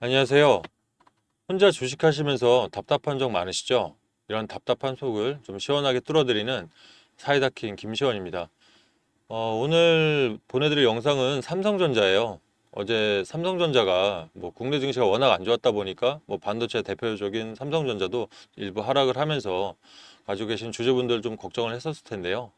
안녕하세요. 혼자 주식하시면서 답답한 적 많으시죠? 이런 답답한 속을 좀 시원하게 뚫어드리는 사이다킹 김시원입니다. 어, 오늘 보내드릴 영상은 삼성전자예요. 어제 삼성전자가 뭐 국내 증시가 워낙 안 좋았다 보니까 뭐 반도체 대표적인 삼성전자도 일부 하락을 하면서 가지고 계신 주주분들 좀 걱정을 했었을 텐데요.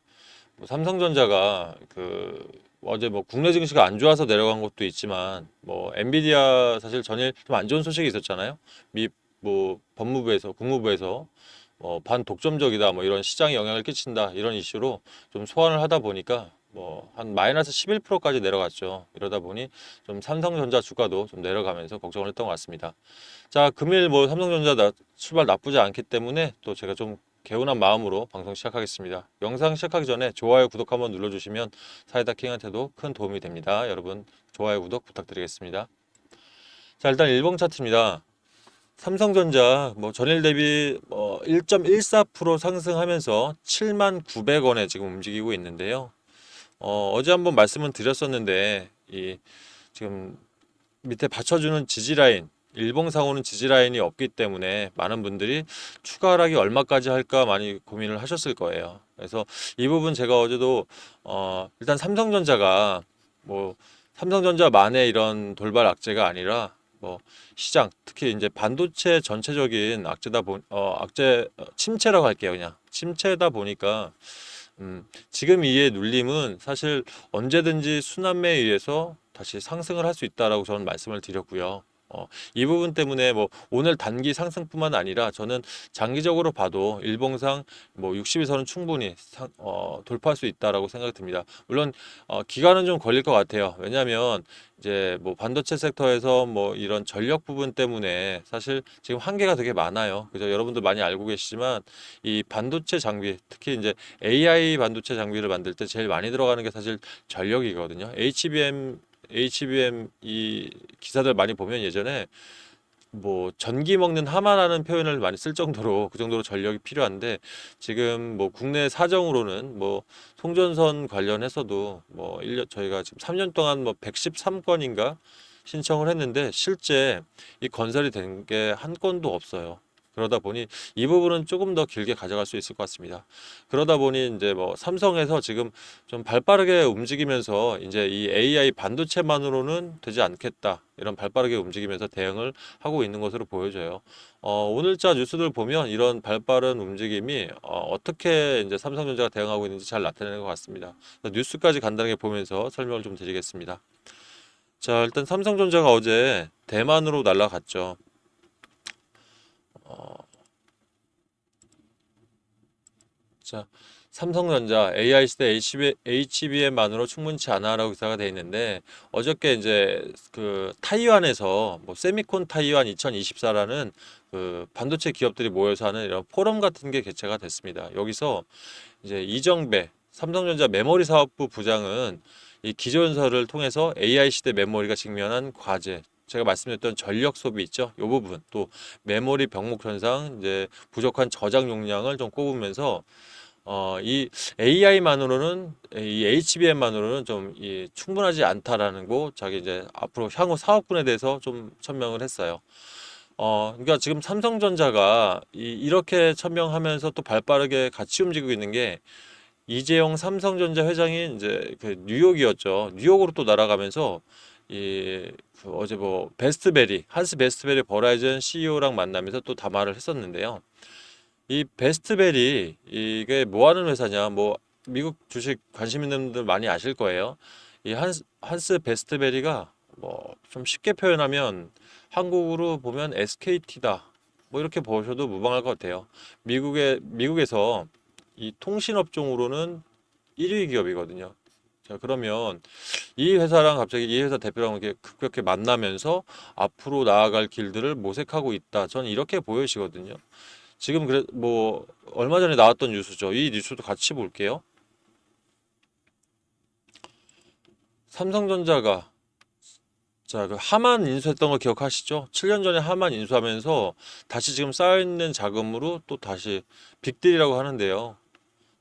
뭐 삼성전자가 그 어제 뭐 국내 증시가 안 좋아서 내려간 것도 있지만 뭐 엔비디아 사실 전일 좀 안 좋은 소식이 있었잖아요. 미 뭐 법무부에서 국무부에서 뭐 반독점적이다 뭐 이런 시장에 영향을 끼친다 이런 이슈로 좀 소환을 하다 보니까 뭐 한 마이너스 11%까지 내려갔죠. 이러다 보니 좀 삼성전자 주가도 좀 내려가면서 걱정을 했던 것 같습니다. 자, 금일 뭐 삼성전자 나- 출발 나쁘지 않기 때문에 또 제가 좀 개운한 마음으로 방송 시작하겠습니다. 영상 시작하기 전에 좋아요, 구독 한번 눌러주시면 사이다 킹한테도 큰 도움이 됩니다. 여러분 좋아요, 구독 부탁드리겠습니다. 자, 일단 일봉 차트입니다. 삼성전자 뭐 전일 대비 뭐 1.14% 상승하면서 7만 900원에 지금 움직이고 있는데요. 어, 어제 한번 말씀은 드렸었는데 이 지금 밑에 받쳐주는 지지 라인 일봉상으로는 지지 라인이 없기 때문에 많은 분들이 추가 하락이 얼마까지 할까 많이 고민을 하셨을 거예요. 그래서 이 부분 제가 어제도 어 일단 삼성전자가 뭐 삼성전자만의 이런 돌발 악재가 아니라 뭐 시장 특히 이제 반도체 전체적인 악재다 보 어 악재 어, 침체라고 할게요 그냥 침체다 보니까 음 지금 이의 눌림은 사실 언제든지 순환매에 의해서 다시 상승을 할 수 있다라고 저는 말씀을 드렸고요. 어, 이 부분 때문에 뭐 오늘 단기 상승뿐만 아니라 저는 장기적으로 봐도 일봉상 뭐 60에서는 충분히 상, 어, 돌파할 수 있다라고 생각이 듭니다. 물론 어, 기간은 좀 걸릴 것 같아요. 왜냐하면 이제 뭐 반도체 섹터에서 뭐 이런 전력 부분 때문에 사실 지금 한계가 되게 많아요. 그죠? 여러분들 많이 알고 계시지만 이 반도체 장비, 특히 이제 AI 반도체 장비를 만들 때 제일 많이 들어가는 게 사실 전력이거든요. HBM HBM 이 기사들 많이 보면 예전에 뭐 전기 먹는 하마라는 표현을 많이 쓸 정도로 그 정도로 전력이 필요한데 지금 뭐 국내 사정으로는 뭐 송전선 관련해서도 뭐 1년 저희가 지금 3년 동안 뭐 113건인가 신청을 했는데 실제 이 건설이 된 게 한 건도 없어요. 그러다 보니 이 부분은 조금 더 길게 가져갈 수 있을 것 같습니다. 그러다 보니 이제 뭐 삼성에서 지금 좀 발빠르게 움직이면서 이제 이 AI 반도체만으로는 되지 않겠다. 이런 발빠르게 움직이면서 대응을 하고 있는 것으로 보여져요. 어, 오늘자 뉴스들 보면 이런 발빠른 움직임이 어, 떻게 이제 삼성전자가 대응하고 있는지 잘 나타내는 것 같습니다. 뉴스까지 간단하게 보면서 설명을 좀 드리겠습니다. 자, 일단 삼성전자가 어제 대만으로 날아갔죠. 어, 자, 삼성전자 AI 시대 HBM만으로 충분치 않아라고 기사가 돼 있는데 어저께 이제 그 타이완에서 뭐 세미콘 타이완 2024라는 그 반도체 기업들이 모여서 하는 이런 포럼 같은 게 개최가 됐습니다. 여기서 이제 이정배 삼성전자 메모리 사업부 부장은 이 기조연설을 통해서 AI 시대 메모리가 직면한 과제 제가 말씀드렸던 전력 소비 있죠. 이 부분 또 메모리 병목 현상 이제 부족한 저장 용량을 좀 꼽으면서 어, 이 AI만으로는 이 HBM만으로는 좀 이 충분하지 않다라는 거 자기 이제 앞으로 향후 사업군에 대해서 좀 천명을 했어요. 어, 그러니까 지금 삼성전자가 이, 이렇게 천명하면서 또 발빠르게 같이 움직이고 있는 게 이재용 삼성전자 회장이 이제 그 뉴욕이었죠. 뉴욕으로 또 날아가면서 이 그 어제 뭐 베스트베리 한스 베스트베리 버라이즌 CEO랑 만나면서 또 담화를 했었는데요. 이 베스트벨이 이게 뭐 하는 회사냐? 뭐 미국 주식 관심 있는 분들 많이 아실 거예요. 이 한스, 한스 베스트벨이가 뭐 좀 쉽게 표현하면 한국으로 보면 SKT다. 뭐 이렇게 보셔도 무방할 것 같아요. 미국의 미국에서 이 통신 업종으로는 1위 기업이거든요. 자, 그러면 이 회사랑 갑자기 이 회사 대표랑 이렇게 급격히 만나면서 앞으로 나아갈 길들을 모색하고 있다. 저는 이렇게 보여지거든요. 지금 그래 뭐 얼마 전에 나왔던 뉴스죠. 이 뉴스도 같이 볼게요. 삼성전자가 자, 그 하만 인수했던 거 기억하시죠? 7년 전에 하만 인수하면서 다시 지금 쌓여 있는 자금으로 또 다시 빅딜이라고 하는데요.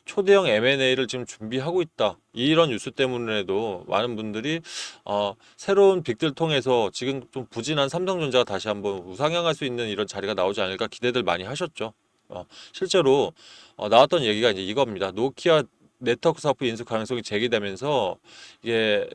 초대형 M&A를 지금 준비하고 있다. 이런 뉴스 때문에도 많은 분들이 어, 새로운 빅들 통해서 지금 좀 부진한 삼성전자가 다시 한번 우상향할 수 있는 이런 자리가 나오지 않을까 기대들 많이 하셨죠. 어, 실제로 어, 나왔던 얘기가 이제 이겁니다. 노키아 네트워크 사업 인수 가능성이 제기되면서 이게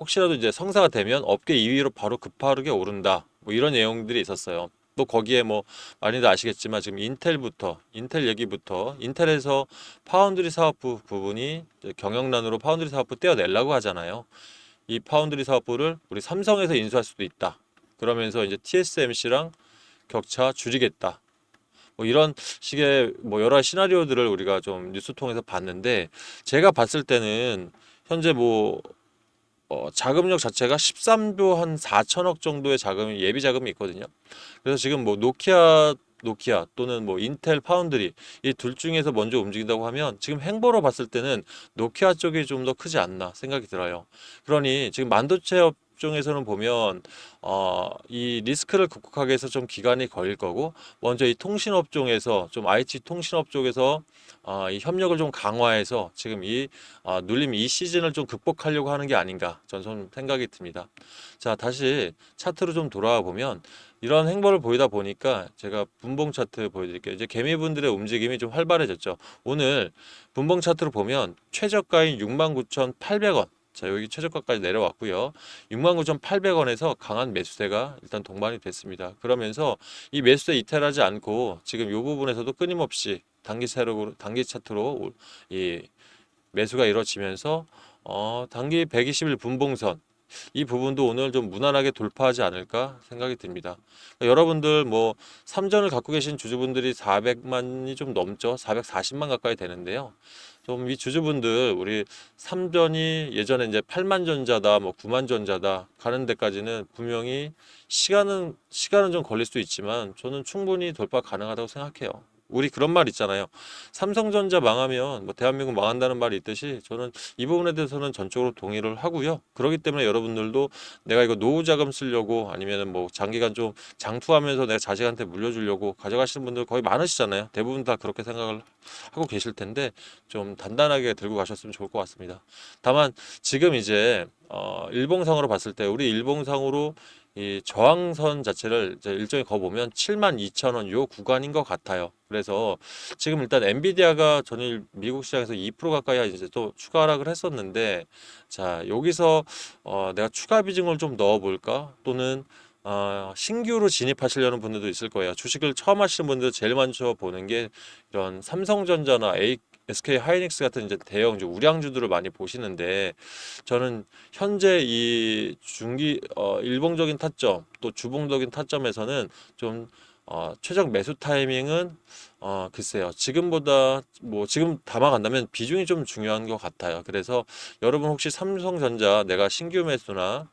혹시라도 이제 성사가 되면 업계 2위로 바로 급하게 오른다. 뭐 이런 내용들이 있었어요. 또 거기에 뭐 많이들 아시겠지만 지금 인텔부터 인텔 얘기부터 인텔에서 파운드리 사업부 부분이 경영난으로 파운드리 사업부 떼어내려고 하잖아요. 이 파운드리 사업부를 우리 삼성에서 인수할 수도 있다. 그러면서 이제 TSMC랑 격차 줄이겠다. 뭐 이런 식의 뭐 여러 시나리오들을 우리가 좀 뉴스 통해서 봤는데 제가 봤을 때는 현재 뭐 어, 자금력 자체가 13조 한 4천억 정도의 자금이 예비 자금이 있거든요. 그래서 지금 뭐 노키아 노키아 또는 뭐 인텔 파운드리 이 둘 중에서 먼저 움직인다고 하면 지금 행보로 봤을 때는 노키아 쪽이 좀 더 크지 않나 생각이 들어요. 그러니 지금 만도체 업 종에서는 보면 어, 이 리스크를 극복하기 위해서 좀 기간이 걸릴 거고 먼저 이 통신 업종에서 좀 IT 통신 업 쪽에서 어, 이 협력을 좀 강화해서 지금 이 어, 눌림 이 시즌을 좀 극복하려고 하는 게 아닌가 저는 좀 생각이 듭니다. 자 다시 차트로 좀 돌아와 보면 이런 행보를 보이다 보니까 제가 분봉 차트 보여드릴게요. 이제 개미분들의 움직임이 좀 활발해졌죠. 오늘 분봉 차트로 보면 최저가인 69,800원. 자, 여기 최저가까지 내려왔고요. 69,800원에서 강한 매수세가 일단 동반이 됐습니다. 그러면서 이 매수세 이탈하지 않고 지금 이 부분에서도 끊임없이 단기 세력으로 단기 차트로 이 매수가 이루어지면서 어, 단기 120일 분봉선 이 부분도 오늘 좀 무난하게 돌파하지 않을까 생각이 듭니다. 그러니까 여러분들 뭐 삼전을 갖고 계신 주주분들이 400만이 좀 넘죠. 440만 가까이 되는데요. 좀 이 주주분들 우리 삼전이 예전에 이제 8만 전자다 뭐 9만 전자다 가는 데까지는 분명히 시간은 시간은 좀 걸릴 수도 있지만 저는 충분히 돌파 가능하다고 생각해요. 우리 그런 말 있잖아요. 삼성전자 망하면 뭐 대한민국 망한다는 말이 있듯이 저는 이 부분에 대해서는 전적으로 동의를 하고요. 그렇기 때문에 여러분들도 내가 이거 노후 자금 쓰려고 아니면은 뭐 장기간 좀 장투하면서 내가 자식한테 물려주려고 가져가시는 분들 거의 많으시잖아요. 대부분 다 그렇게 생각을 하고 계실 텐데 좀 단단하게 들고 가셨으면 좋을 것 같습니다. 다만 지금 이제 어 일봉상으로 봤을 때 우리 일봉상으로 이 저항선 자체를 이제 일종의 거 보면 7만 2천 원 요 구간인 것 같아요. 그래서 지금 일단 엔비디아가 전일 미국 시장에서 2% 가까이 이제 또 추가 하락을 했었는데 자 여기서 어 내가 추가 비중을 좀 넣어볼까 또는 어, 신규로 진입하시려는 분들도 있을 거예요. 주식을 처음 하시는 분들 제일 먼저 보는 게 이런 삼성전자나 A, SK 하이닉스 같은 이제 대형 이제 우량주들을 많이 보시는데 저는 현재 이 중기 어, 일봉적인 타점 또 주봉적인 타점에서는 좀 어, 최적 매수 타이밍은 어, 글쎄요. 지금보다 뭐 지금 담아간다면 비중이 좀 중요한 것 같아요. 그래서 여러분 혹시 삼성전자 내가 신규 매수나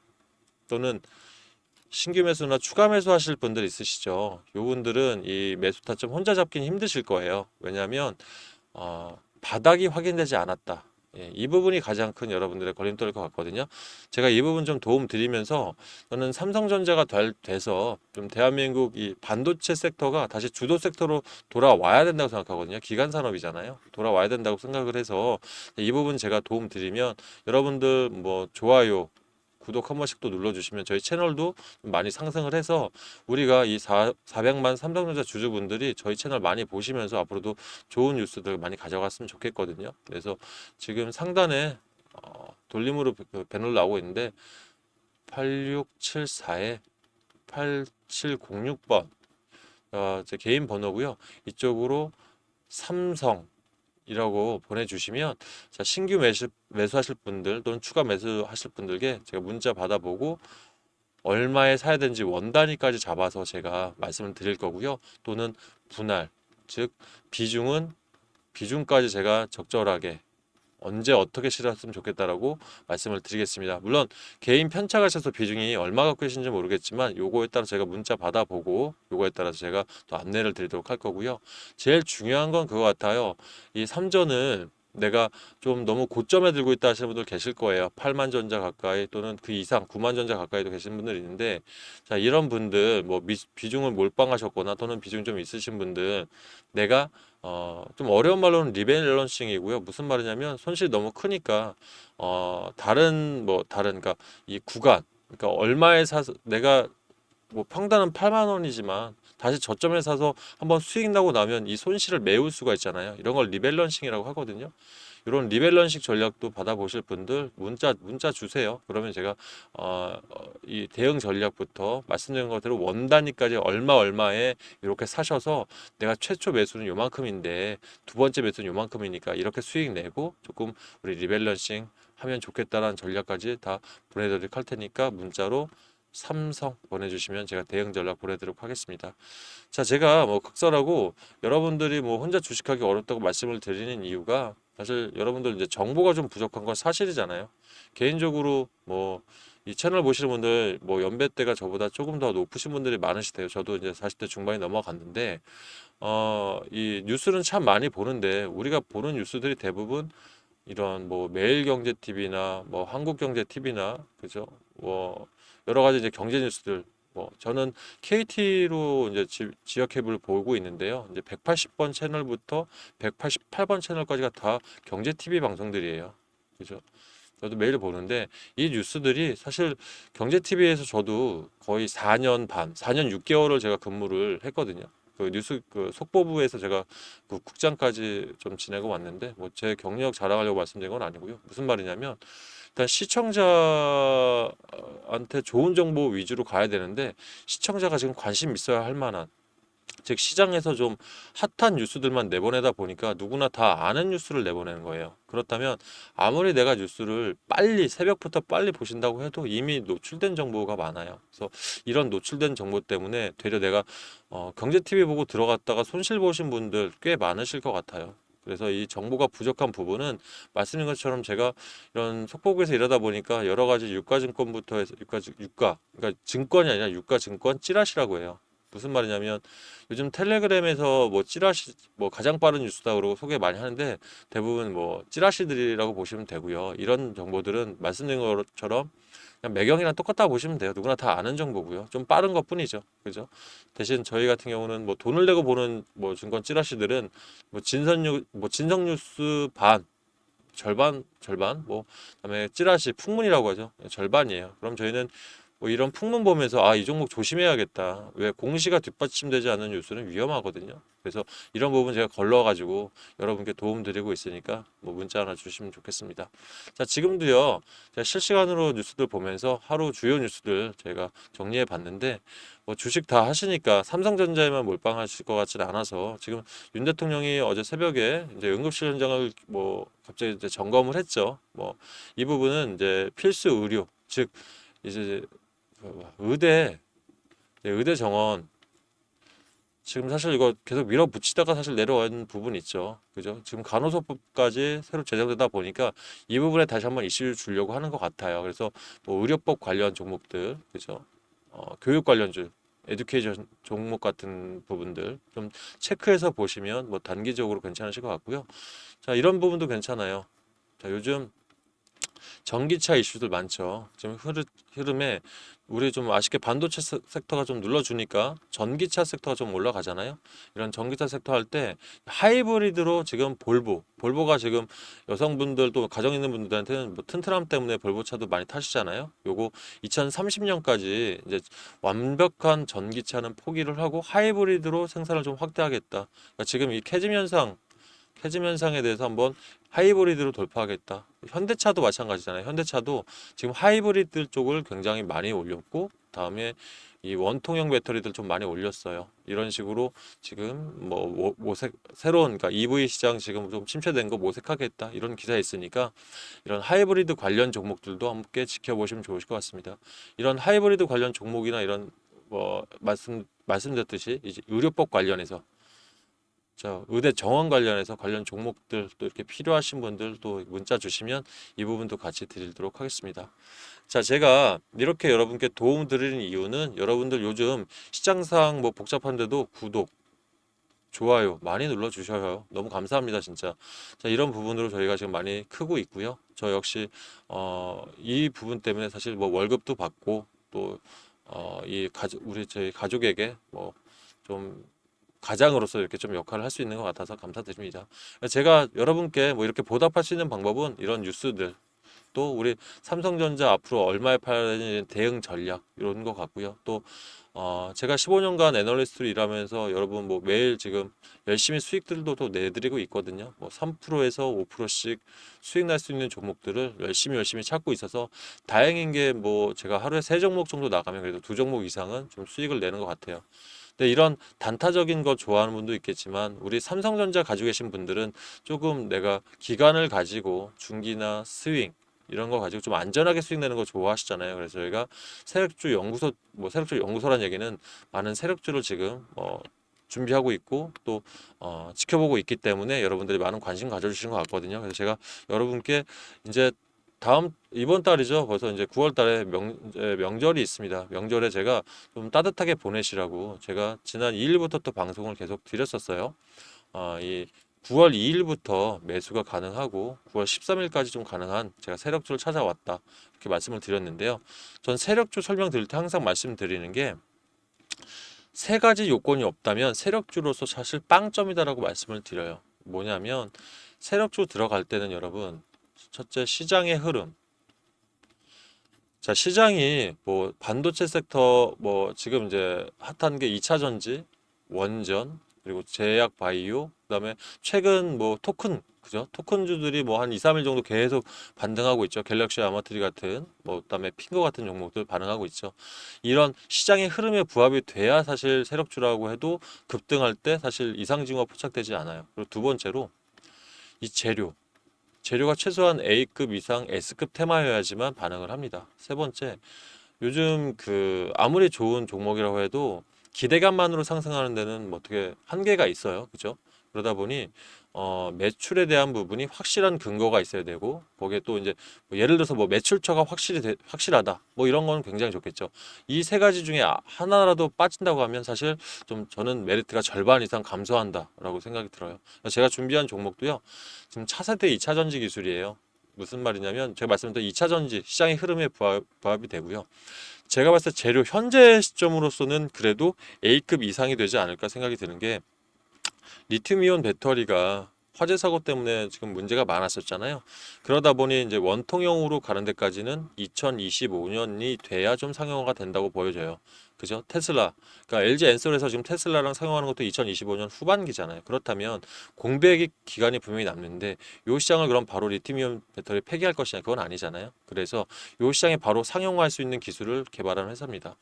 또는 신규 매수나 추가 매수 하실 분들 있으시죠? 요 분들은 이 매수 타점 혼자 잡긴 힘드실 거예요. 왜냐하면 어, 바닥이 확인되지 않았다. 예, 이 부분이 가장 큰 여러분들의 걸림돌일 것 같거든요. 제가 이 부분 좀 도움 드리면서 저는 삼성전자가 될, 돼서 좀 대한민국 이 반도체 섹터가 다시 주도 섹터로 돌아와야 된다고 생각하거든요. 기간 산업이잖아요. 돌아와야 된다고 생각을 해서 이 부분 제가 도움 드리면 여러분들 뭐 좋아요, 구독 한 번씩 또 눌러주시면 저희 채널도 좀 많이 상승을 해서 우리가 이 4, 400만 삼성전자 주주분들이 저희 채널 많이 보시면서 앞으로도 좋은 뉴스들 많이 가져갔으면 좋겠거든요. 그래서 지금 상단에 어, 돌림으로 그 배너를 나오고 있는데 8674에 8706번 어, 제 개인 번호고요. 이쪽으로 삼성 이라고 보내주시면 자, 신규 매수, 매수하실 분들 또는 추가 매수하실 분들께 제가 문자 받아보고 얼마에 사야 되는지 원 단위까지 잡아서 제가 말씀을 드릴 거고요. 또는 분할 즉 비중은 비중까지 제가 적절하게 언제 어떻게 실었으면 좋겠다라고 말씀을 드리겠습니다. 물론 개인 편차가 있어서 비중이 얼마 갖고 계신지 모르겠지만 요거에 따라 제가 문자 받아보고 요거에 따라서 제가 또 안내를 드리도록 할 거고요. 제일 중요한 건 그거 같아요. 이 삼전을 내가 좀 너무 고점에 들고 있다 하시는 분들 계실 거예요. 8만 전자 가까이 또는 그 이상 9만 전자 가까이도 계신 분들 있는데 자 이런 분들 뭐 미- 비중을 몰빵하셨거나 또는 비중 좀 있으신 분들 내가 어 좀 어려운 말로는 리밸런싱이고요. 무슨 말이냐면 손실이 너무 크니까 어 다른 뭐 다른 그러니까 이 구간 그러니까 얼마에 사서 내가 뭐 평단은 8만 원이지만 다시 저점에 사서 한번 수익 나고 나면 이 손실을 메울 수가 있잖아요. 이런 걸 리밸런싱이라고 하거든요. 이런 리밸런싱 전략도 받아보실 분들 문자 문자 주세요. 그러면 제가 어, 어, 이 대응 전략부터 말씀드린 것대로 원 단위까지 얼마 얼마에 이렇게 사셔서 내가 최초 매수는 요만큼인데 두 번째 매수는 요만큼이니까 이렇게 수익 내고 조금 우리 리밸런싱 하면 좋겠다라는 전략까지 다 보내드리도록 할 테니까 문자로 삼성 보내주시면 제가 대응 전략 보내드리도록 하겠습니다. 자, 제가 뭐 극설하고 여러분들이 뭐 혼자 주식하기 어렵다고 말씀을 드리는 이유가 사실 여러분들 이제 정보가 좀 부족한 건 사실이잖아요. 개인적으로 뭐 이 채널 보시는 분들 뭐 연배대가 저보다 조금 더 높으신 분들이 많으시대요. 저도 이제 40대 중반이 넘어갔는데 어, 이 뉴스는 참 많이 보는데 우리가 보는 뉴스들이 대부분 이런 뭐 매일경제 TV나 뭐 한국경제 TV나 그죠? 뭐 여러 가지 이제 경제 뉴스들 뭐 저는 KT로 이제 지, 지역 케이블을 보고 있는데요. 이제 180번 채널부터 188번 채널까지가 다 경제 TV 방송들이에요. 그죠? 저도 매일 보는데 이 뉴스들이 사실 경제 TV에서 저도 거의 4년 반, 4년 6개월을 제가 근무를 했거든요. 그 뉴스 그 속보부에서 제가 그 국장까지 좀 지내고 왔는데 뭐 제 경력 자랑하려고 말씀드린 건 아니고요. 무슨 말이냐면 일단 시청자한테 좋은 정보 위주로 가야 되는데 시청자가 지금 관심 있어야 할 만한 즉 시장에서 좀 핫한 뉴스들만 내보내다 보니까 누구나 다 아는 뉴스를 내보내는 거예요. 그렇다면 아무리 내가 뉴스를 빨리 새벽부터 빨리 보신다고 해도 이미 노출된 정보가 많아요. 그래서 이런 노출된 정보 때문에 되려 내가 어, 경제 TV 보고 들어갔다가 손실 보신 분들 꽤 많으실 것 같아요. 그래서 이 정보가 부족한 부분은 말씀드린 것처럼 제가 이런 속보국에서 일하다 보니까 여러 가지 유가증권부터 해서 유가 유가 그러니까 증권이 아니라 유가증권 찌라시라고 해요. 무슨 말이냐면 요즘 텔레그램에서 뭐 찌라시 뭐 가장 빠른 뉴스다 그러고 소개 많이 하는데 대부분 뭐 찌라시들이라고 보시면 되고요. 이런 정보들은 말씀드린 것처럼 그냥 매경이랑 똑같다 보시면 돼요. 누구나 다 아는 정보고요. 좀 빠른 것 뿐이죠. 그죠? 대신 저희 같은 경우는 뭐 돈을 내고 보는 뭐 증권 찌라시들은 뭐 진선뉴 뭐 진성 뉴스 반 절반 절반 뭐 그다음에 찌라시 풍문이라고 하죠. 절반이에요. 그럼 저희는 뭐 이런 풍문 보면서 아 이 종목 조심해야겠다. 왜 공시가 뒷받침되지 않는 뉴스는 위험하거든요. 그래서 이런 부분 제가 걸러가지고 여러분께 도움 드리고 있으니까 뭐 문자 하나 주시면 좋겠습니다. 자 지금도요 제가 실시간으로 뉴스들 보면서 하루 주요 뉴스들 제가 정리해 봤는데 뭐 주식 다 하시니까 삼성전자에만 몰빵하실 것 같지는 않아서 지금 윤 대통령이 어제 새벽에 이제 응급실 현장을 뭐 갑자기 이제 점검을 했죠. 뭐 이 부분은 이제 필수 의료 즉 이제 그 의대 네, 의대 정원 지금 사실 이거 계속 밀어붙이다가 사실 내려온 부분 있죠. 그죠? 지금 간호소법까지 새로 제정되다 보니까 이 부분에 다시 한번 이슈를 주려고 하는 것 같아요. 그래서 뭐 의료법 관련 종목들, 그죠? 어, 교육 관련주, 에듀케이션 종목 같은 부분들 좀 체크해서 보시면 뭐 단기적으로 괜찮으실 것 같고요. 자, 이런 부분도 괜찮아요. 자, 요즘 전기차 이슈들 많죠. 지금 흐르, 흐름에 우리 좀 아쉽게 반도체 세- 섹터가 좀 눌러주니까 전기차 섹터가 좀 올라가잖아요. 이런 전기차 섹터 할 때 하이브리드로 지금 볼보, 볼보가 지금 여성분들도 가정 있는 분들한테는 뭐 튼튼함 때문에 볼보 차도 많이 타시잖아요. 요거 2030년까지 이제 완벽한 전기차는 포기를 하고 하이브리드로 생산을 좀 확대하겠다. 그러니까 지금 이 캐즘 현상 캐즘 현상에 대해서 한번 하이브리드로 돌파하겠다. 현대차도 마찬가지잖아요. 현대차도 지금 하이브리드 쪽을 굉장히 많이 올렸고 다음에 이 원통형 배터리들 좀 많이 올렸어요. 이런 식으로 지금 뭐 모- 모색 새로운 그러니까 EV 시장 지금 좀 침체된 거 모색하겠다 이런 기사 있으니까 이런 하이브리드 관련 종목들도 함께 지켜보시면 좋으실 것 같습니다. 이런 하이브리드 관련 종목이나 이런 뭐 말씀 말씀드렸듯이 이제 의료법 관련해서 자, 의대 정원 관련해서 관련 종목들 또 이렇게 필요하신 분들 또 문자 주시면 이 부분도 같이 드리도록 하겠습니다. 자, 제가 이렇게 여러분께 도움 드리는 이유는 여러분들 요즘 시장상 뭐 복잡한데도 구독, 좋아요 많이 눌러 주셔요. 너무 감사합니다, 진짜. 자, 이런 부분으로 저희가 지금 많이 크고 있고요. 저 역시 어, 이 부분 때문에 사실 뭐 월급도 받고 또 어, 이 가족 우리 저희 가족에게 뭐좀 가장으로서 이렇게 좀 역할을 할 수 있는 것 같아서 감사드립니다. 제가 여러분께 뭐 이렇게 보답할 수 있는 방법은 이런 뉴스들 또 우리 삼성전자 앞으로 얼마에 되는 대응 전략 이런 거 같고요. 또 어, 제가 15년간 애널리스트로 일하면서 여러분 뭐 매일 지금 열심히 수익들도 또 내드리고 있거든요. 뭐 3%에서 5%씩 수익 날 수 있는 종목들을 열심히 열심히 찾고 있어서 다행인 게 뭐 제가 하루에 세 종목 정도 나가면 그래도 두 종목 이상은 좀 수익을 내는 것 같아요. 근데 이런 단타적인 거 좋아하는 분도 있겠지만 우리 삼성전자 가지고 계신 분들은 조금 내가 기간을 가지고 중기나 스윙 이런 거 가지고 좀 안전하게 수익 내는 거 좋아하시잖아요. 그래서 저희가 세력주 연구소 뭐 세력주 연구소란 얘기는 많은 세력주를 지금 어 준비하고 있고 또 어, 지켜보고 있기 때문에 여러분들이 많은 관심 가져주시는 것 같거든요. 그래서 제가 여러분께 이제 다음 이번 달이죠. 벌써 이제 9월 달에 명, 명절이 있습니다. 명절에 제가 좀 따뜻하게 보내시라고 제가 지난 2일부터 또 방송을 계속 드렸었어요. 어, 이 9월 2일부터 매수가 가능하고 9월 13일까지 좀 가능한 제가 세력주를 찾아왔다. 이렇게 말씀을 드렸는데요. 전 세력주 설명드릴 때 항상 말씀드리는 게 세 가지 요건이 없다면 세력주로서 사실 빵점이다라고 말씀을 드려요. 뭐냐면 세력주 들어갈 때는 여러분 첫째 시장의 흐름. 자, 시장이 뭐 반도체 섹터 뭐 지금 이제 핫한 게 2차 전지, 원전, 그리고 제약 바이오, 그다음에 최근 뭐 토큰 그죠? 토큰주들이 뭐 한 2, 3일 정도 계속 반등하고 있죠. 갤럭시 아마트리 같은 뭐 그다음에 핑거 같은 종목들 반응하고 있죠. 이런 시장의 흐름에 부합이 돼야 사실 세력주라고 해도 급등할 때 사실 이상징후가 포착되지 않아요. 그리고 두 번째로 이 재료 재료가 최소한 A급 이상 S급 테마여야지만 반응을 합니다. 세 번째, 요즘 그 아무리 좋은 종목이라고 해도 기대감만으로 상승하는 데는 뭐 어떻게 한계가 있어요. 그죠? 그러다 보니 어, 매출에 대한 부분이 확실한 근거가 있어야 되고 거기에 또 이제 뭐 예를 들어서 뭐 매출처가 확실히 되- 확실하다 뭐 이런 건 굉장히 좋겠죠. 이 세 가지 중에 아- 하나라도 빠진다고 하면 사실 좀 저는 메리트가 절반 이상 감소한다라고 생각이 들어요. 제가 준비한 종목도요. 지금 차세대 2차 전지 기술이에요. 무슨 말이냐면 제가 말씀드린 2차 전지 시장의 흐름에 부합, 부합이 되고요. 제가 봤을 때 재료 현재 시점으로서는 그래도 A급 이상이 되지 않을까 생각이 드는 게 리튬이온 배터리가 화재 사고 때문에 지금 문제가 많았었잖아요. 그러다 보니 이제 원통형으로 가는 데까지는 2025년이 돼야 좀 상용화가 된다고 보여져요. 그죠? 테슬라. 그러니까 LG 엔솔에서 지금 테슬라랑 상용하는 것도 2025년 후반기잖아요. 그렇다면 공백 기간이 분명히 남는데 요 시장을 그럼 바로 리튬이온 배터리 폐기할 것이냐 그건 아니잖아요. 그래서 요 시장에 바로 상용화할 수 있는 기술을 개발한 회사입니다.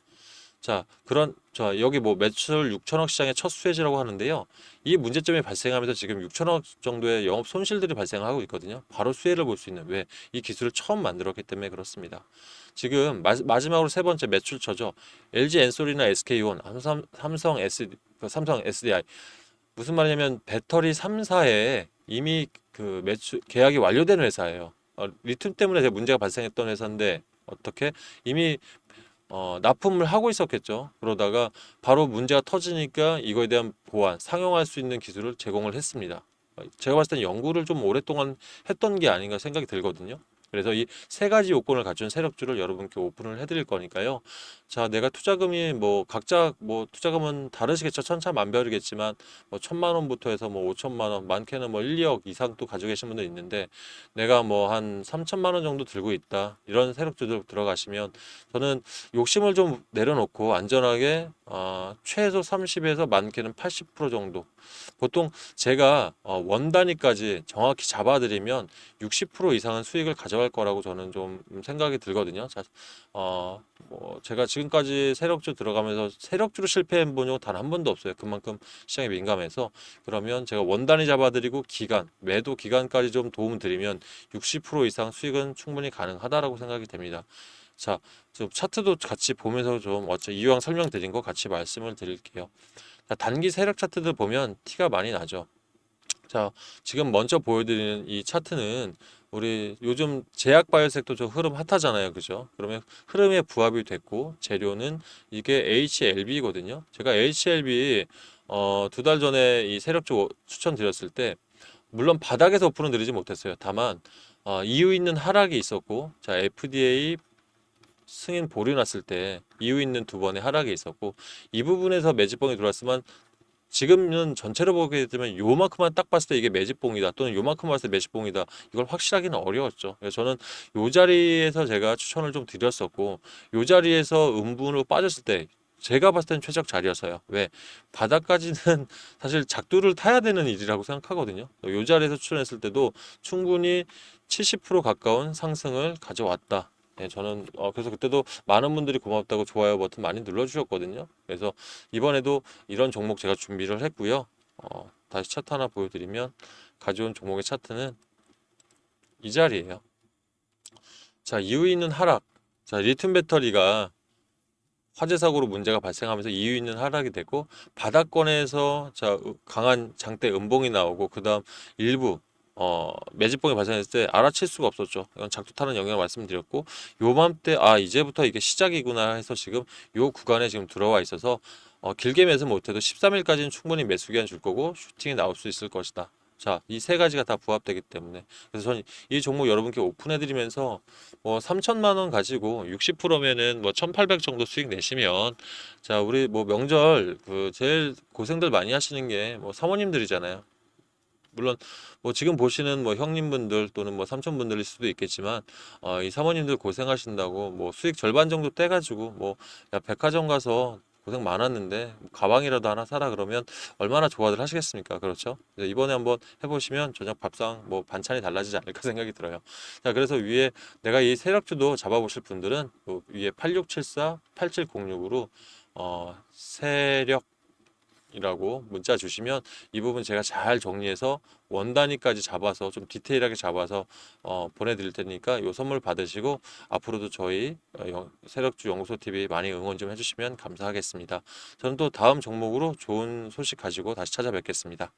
자, 그런 자, 여기 뭐 매출 6천억 시장의 첫 수혜지라고 하는데요. 이 문제점이 발생하면서 지금 6천억 정도의 영업 손실들이 발생하고 있거든요. 바로 수혜를 볼 수 있는 왜 이 기술을 처음 만들었기 때문에 그렇습니다. 지금 마, 마지막으로 세 번째 매출처죠. LG 엔솔이나 SK온, 삼성, 삼성 S 그 삼성 SDI 무슨 말이냐면 배터리 3사에 이미 그 매출 계약이 완료된 회사예요. 어, 리튬 때문에 제가 문제가 발생했던 회사인데 어떻게 이미 어, 납품을 하고 있었겠죠. 그러다가 바로 문제가 터지니까 이거에 대한 보완, 상용할 수 있는 기술을 제공을 했습니다. 어, 제가 봤을 땐 연구를 좀 오랫동안 했던 게 아닌가 생각이 들거든요. 그래서 이 세 가지 요건을 갖춘 세력주를 여러분께 오픈을 해드릴 거니까요. 자, 내가 투자금이 뭐 각자 뭐 투자금은 다르시겠죠. 천차만별이겠지만 뭐 천만 원부터 해서 뭐 오천만 원, 많게는 뭐 1, 2억 이상 또 가지고 계신 분들 있는데 내가 뭐한 3천만 원 정도 들고 있다. 이런 세력주들 들어가시면 저는 욕심을 좀 내려놓고 안전하게 어, 최소 30에서 많게는 80% 정도. 보통 제가 어, 원 단위까지 정확히 잡아드리면 60% 이상은 수익을 가져 갈 거라고 저는 좀 생각이 들거든요. 자, 어, 뭐 제가 지금까지 세력주 들어가면서 세력주로 실패한 분이 단 한 번도 없어요. 그만큼 시장에 민감해서 그러면 제가 원 단위 잡아드리고 기간 매도 기간까지 좀 도움 드리면 60% 이상 수익은 충분히 가능하다라고 생각이 됩니다. 자, 좀 차트도 같이 보면서 좀 어째 이왕 설명드린 거 같이 말씀을 드릴게요. 자, 단기 세력 차트들 보면 티가 많이 나죠. 자, 지금 먼저 보여드리는 이 차트는 우리 요즘 제약 바이오 섹터 저 흐름 핫하잖아요. 그죠? 그러면 흐름에 부합이 됐고 재료는 이게 HLB거든요. 제가 HLB 어, 두 달 전에 이 세력주 추천드렸을 때 물론 바닥에서 오픈은 드리지 못했어요. 다만 어, 이유 있는 하락이 있었고 자 FDA 승인 보류 났을 때 이유 있는 두 번의 하락이 있었고 이 부분에서 매집봉이 들어왔으면 지금은 전체로 보게 되면 요만큼만 딱 봤을 때 이게 매집봉이다 또는 요만큼 봤을 때 매집봉이다 이걸 확실하기는 어려웠죠. 그래서 저는 요 자리에서 제가 추천을 좀 드렸었고 요 자리에서 음분으로 빠졌을 때 제가 봤을 땐 최적 자리였어요. 왜? 바닥까지는 사실 작두를 타야 되는 일이라고 생각하거든요. 요 자리에서 추천했을 때도 충분히 70% 가까운 상승을 가져왔다. 예, 저는 어, 그래서 그때도 많은 분들이 고맙다고 좋아요 버튼 많이 눌러주셨거든요. 그래서 이번에도 이런 종목 제가 준비를 했고요. 어, 다시 차트 하나 보여드리면 가져온 종목의 차트는 이 자리예요. 자, 이유 있는 하락. 자, 리튬 배터리가 화재 사고로 문제가 발생하면서 이유 있는 하락이 되고 바닥권에서 자 으- 강한 장대 음봉이 나오고 그다음 일부 어 매집봉이 발생했을 때 알아챌 수가 없었죠. 이건 작두타는 영역을 말씀드렸고 요맘때 아 이제부터 이게 시작이구나 해서 지금 요 구간에 지금 들어와 있어서 어 길게 매수 못해도 13일까지는 충분히 매수 기한 줄 거고 슈팅이 나올 수 있을 것이다. 자, 이 세 가지가 다 부합되기 때문에 그래서 저는 이 종목 여러분께 오픈해 드리면서 뭐 3천만 원 가지고 60%면은 뭐 1,800 정도 수익 내시면 자, 우리 뭐 명절 그 제일 고생들 많이 하시는 게 뭐 사모님들이잖아요. 물론 뭐 지금 보시는 뭐 형님분들 또는 뭐 삼촌분들일 수도 있겠지만 어, 이 사모님들 고생하신다고 뭐 수익 절반 정도 떼가지고 뭐 야 백화점 가서 고생 많았는데 뭐 가방이라도 하나 사라 그러면 얼마나 좋아들 하시겠습니까? 그렇죠? 이번에 한번 해보시면 저녁 밥상 뭐 반찬이 달라지지 않을까 생각이 들어요. 자 그래서 위에 내가 이 세력주도 잡아보실 분들은 그 위에 8674 8706으로 어 세력 이라고 문자 주시면 이 부분 제가 잘 정리해서 원 단위까지 잡아서 좀 디테일하게 잡아서 어, 보내드릴 테니까 요 선물 받으시고 앞으로도 저희 어, 영- 세력주 연구소 TV 많이 응원 좀 해주시면 감사하겠습니다. 저는 또 다음 종목으로 좋은 소식 가지고 다시 찾아뵙겠습니다.